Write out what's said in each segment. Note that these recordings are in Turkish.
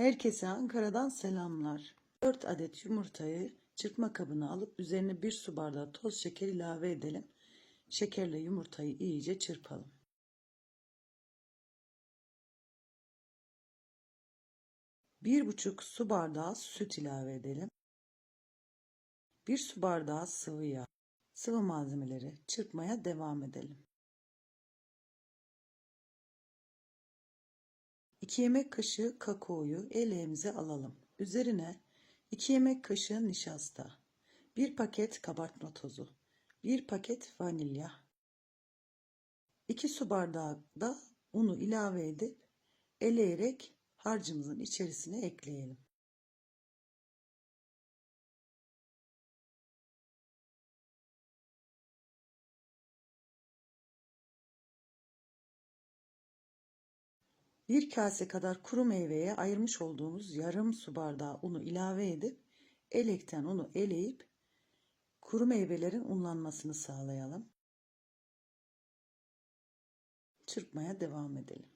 Herkese Ankara'dan selamlar. 4 adet yumurtayı çırpma kabına alıp üzerine 1 su bardağı toz şeker ilave edelim. Şekerle yumurtayı iyice çırpalım. Bir buçuk su bardağı süt ilave edelim. Bir su bardağı sıvı yağ. Sıvı malzemeleri çırpmaya devam edelim. 2 yemek kaşığı kakaoyu eleğimize alalım. Üzerine 2 yemek kaşığı nişasta, 1 paket kabartma tozu, 1 paket vanilya, 2 su bardağı da unu ilave edip eleyerek harcımızın içerisine ekleyelim. Bir kase kadar kuru meyveye ayırmış olduğumuz yarım su bardağı unu ilave edip elekten unu eleyip kuru meyvelerin unlanmasını sağlayalım. Çırpmaya devam edelim.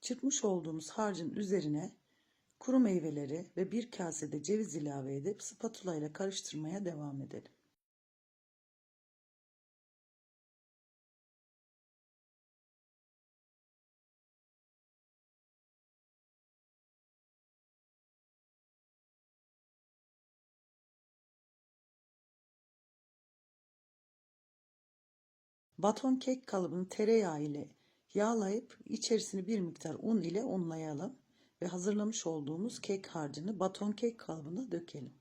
Çırpmış olduğumuz harcın üzerine kuru meyveleri ve bir kasede ceviz ilave edip spatula ile karıştırmaya devam edelim. Baton kek kalıbını tereyağı ile yağlayıp içerisini bir miktar un ile unlayalım ve hazırlamış olduğumuz kek harcını baton kek kalıbına dökelim.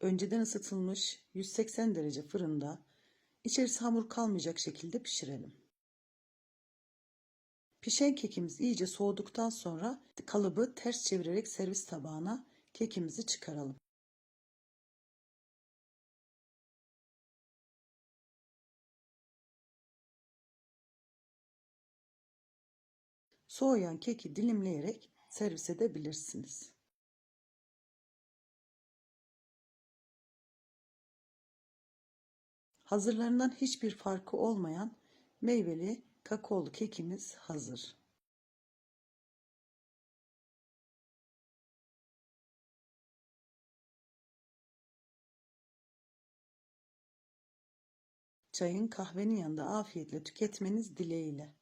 Önceden ısıtılmış 180 derece fırında içerisi hamur kalmayacak şekilde pişirelim. Pişen kekimiz iyice soğuduktan sonra kalıbı ters çevirerek servis tabağına kekimizi çıkaralım. Soğuyan keki dilimleyerek servis edebilirsiniz. Hazırlarından hiçbir farkı olmayan meyveli kakaolu kekimiz hazır. Çayın kahvenin yanında afiyetle tüketmeniz dileğiyle.